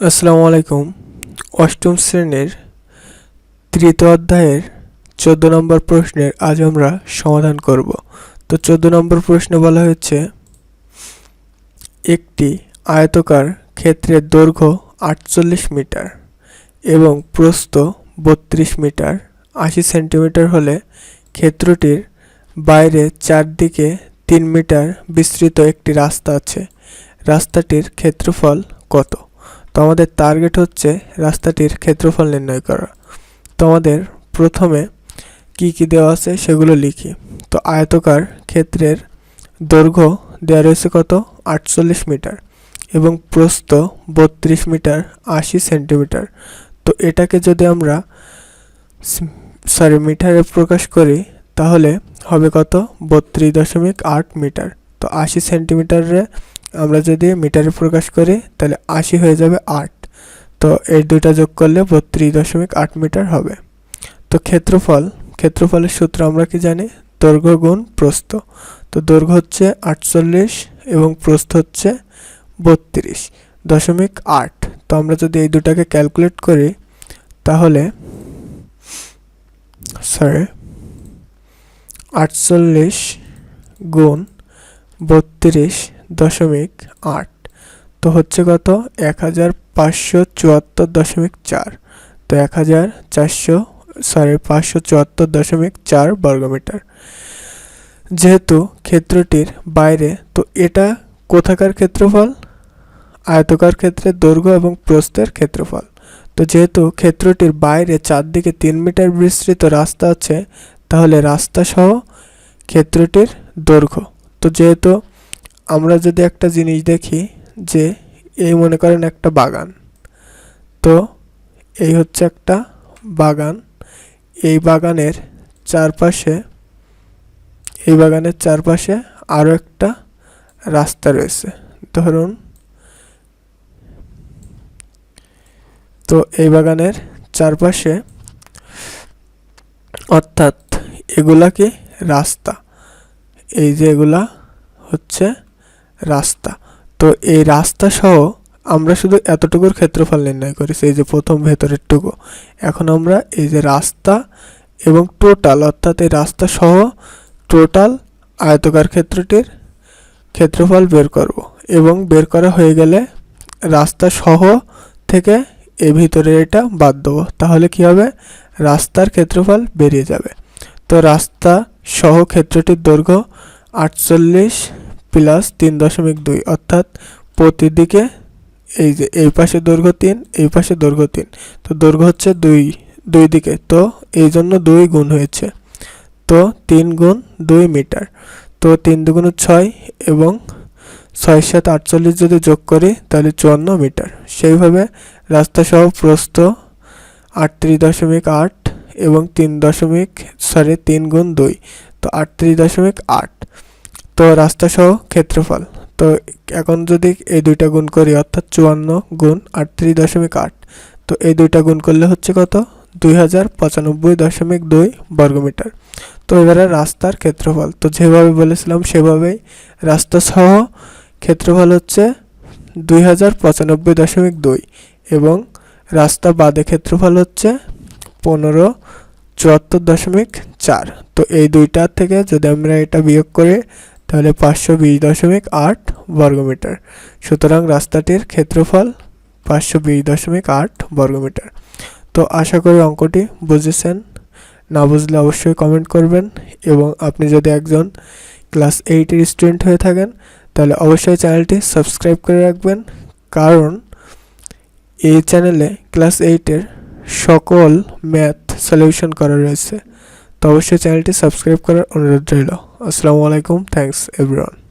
আসসালামু আলাইকুম। অষ্টম শ্রেণির তৃতীয় অধ্যায়ের চোদ্দ নম্বর প্রশ্নের আজ আমরা সমাধান করব। তো চোদ্দ নম্বর প্রশ্নে বলা হয়েছে, একটি আয়তকার ক্ষেত্রের দৈর্ঘ্য আটচল্লিশ মিটার এবং প্রস্থ বত্রিশ মিটার। আশি সেন্টিমিটার হলে ক্ষেত্রটির বাইরে চারদিকে তিন মিটার বিস্তৃত একটি রাস্তা আছে। রাস্তাটির ক্ষেত্রফল কত? তো আমাদের টার্গেট হচ্ছে রাস্তাটির ক্ষেত্রফল নির্ণয় করা। তো আমাদের প্রথমে কি কি দেওয়া আছে সেগুলো লিখি। তো আয়তকার ক্ষেত্রের দৈর্ঘ্য দেওয়া রয়েছে কত? আটচল্লিশ মিটার এবং প্রস্থ বত্রিশ মিটার আশি সেন্টিমিটার। তো এটাকে যদি আমরা সরি মিটারে প্রকাশ করি তাহলে হবে কত? বত্রিশ দশমিক আট মিটার। তো আশি সেন্টিমিটারে আমরা যদি মিটারে প্রকাশ করি, তাহলে আশি হয়ে যাবে আট। তো এই দুইটা যোগ করলে বত্রিশ দশমিক আট মিটার হবে। তো ক্ষেত্রফল, ক্ষেত্রফলের সূত্র আমরা কি জানি? দৈর্ঘ্য গুণ প্রস্থ। তো দৈর্ঘ্য হচ্ছে আটচল্লিশ এবং প্রস্থ হচ্ছে বত্রিশ দশমিক আট। তো আমরা যদি এই দুটাকে ক্যালকুলেট করি, তাহলে সরি আটচল্লিশ গুণ বত্রিশ দশমিক আট। তো হচ্ছে কত? এক হাজার পাঁচশো চুয়াত্তর দশমিক চার। তো এক হাজার চারশো সরি পাঁচশো চুয়াত্তর দশমিক চার বর্গমিটার। যেহেতু ক্ষেত্রটির বাইরে, তো এটা কোথাকার ক্ষেত্রফল? আয়তকার ক্ষেত্রের দৈর্ঘ্য এবং প্রস্থের ক্ষেত্রফল। তো যেহেতু ক্ষেত্রটির বাইরে চারদিকে তিন মিটার বিস্তৃত রাস্তা আছে, তাহলে রাস্তা সহ ক্ষেত্রটির দৈর্ঘ্য। তো যেহেতু আমরা যদি একটা জিনিস দেখি যে এই মনে করেন একটা বাগান, তো এই হচ্ছে একটা বাগান। এই বাগানের চারপাশে, এই বাগানের চারপাশে আরও একটা রাস্তা রয়েছে। ধরুন, তো এই বাগানের চারপাশে অর্থাৎ এগুলা কি? রাস্তা। এই যে এগুলা হচ্ছে রাস্তা। তো এই রাস্তা সহ আমরা শুধু এতটুকুর ক্ষেত্রফল নির্ণয় করেছি এই যে প্রথম ভেতরের টুকু এখন আমরা এই যে রাস্তা এবং টোটাল অর্থাৎ এই রাস্তা সহ টোটাল আয়তকার ক্ষেত্রটির ক্ষেত্রফল বের করব এবং বের করা হয়ে গেলে রাস্তা সহ থেকে এ ভিতরে এটা বাদ দেবো। তাহলে কি হবে? রাস্তার ক্ষেত্রফল বেরিয়ে যাবে। তো রাস্তা সহ ক্ষেত্রটির দৈর্ঘ্য আটচল্লিশ প্লাস তিন দশমিক দুই, অর্থাৎ প্রতিদিকে এই যে এই পাশে দৈর্ঘ্য তিন, এই পাশে দৈর্ঘ্য তিন। তো দৈর্ঘ্য হচ্ছে দুই দুই দিকে। তো এই জন্য দুই গুণ হয়েছে। তো তিন গুণ দুই মিটার। তো তিন দুগুণ ছয় এবং ছয়ের সাথে আটচল্লিশ যদি যোগ করি, তাহলে চুয়ান্ন মিটার। সেইভাবে রাস্তা সহ প্রস্থ আটত্রিশ দশমিক আট এবং তিন দশমিক, সরি, তিন গুণ দুই। তো আটত্রিশ দশমিক আট। তো রাস্তা সহ ক্ষেত্রফল। তো এখন যদি এই দুইটা গুণ করি, অর্থাৎ চুয়ান্ন গুণ আটত্রিশ দশমিক আট, তো এই দুইটা গুণ করলে হচ্ছে কত? দুই হাজার পঁচানব্বই দশমিক দুই বর্গমিটার। তো এবারে রাস্তার ক্ষেত্রফল। তো যেভাবে বলেছিলাম, সেভাবেই রাস্তা সহ ক্ষেত্রফল হচ্ছে দুই হাজার পঁচানব্বই দশমিক দুই এবং রাস্তা বাদে ক্ষেত্রফল হচ্ছে পনেরো চুয়াত্তর দশমিক চার। তো এই দুইটার থেকে যদি আমরা এটা বিয়োগ করি তাহলে পাঁচশো বিশ দশমিক আট বর্গমিটার। সুতরাং রাস্তাটির ক্ষেত্রফল পাঁচশো বিশ দশমিক আট বর্গমিটার। তো আশা করি অঙ্কটি বুঝেছেন। না বুঝলে অবশ্যই কমেন্ট করবেন এবং আপনি যদি একজন ক্লাস এইটের স্টুডেন্ট হয়ে থাকেন, তাহলে অবশ্যই চ্যানেলটি সাবস্ক্রাইব করে রাখবেন। কারণ এই চ্যানেলে ক্লাস এইটের সকল ম্যাথ সলিউশন করা রয়েছে। তো অবশ্যই চ্যানেলটি সাবস্ক্রাইব করার অনুরোধ রইল। আসসালামু আলাইকুম থ্যাংকস এভরিওয়ান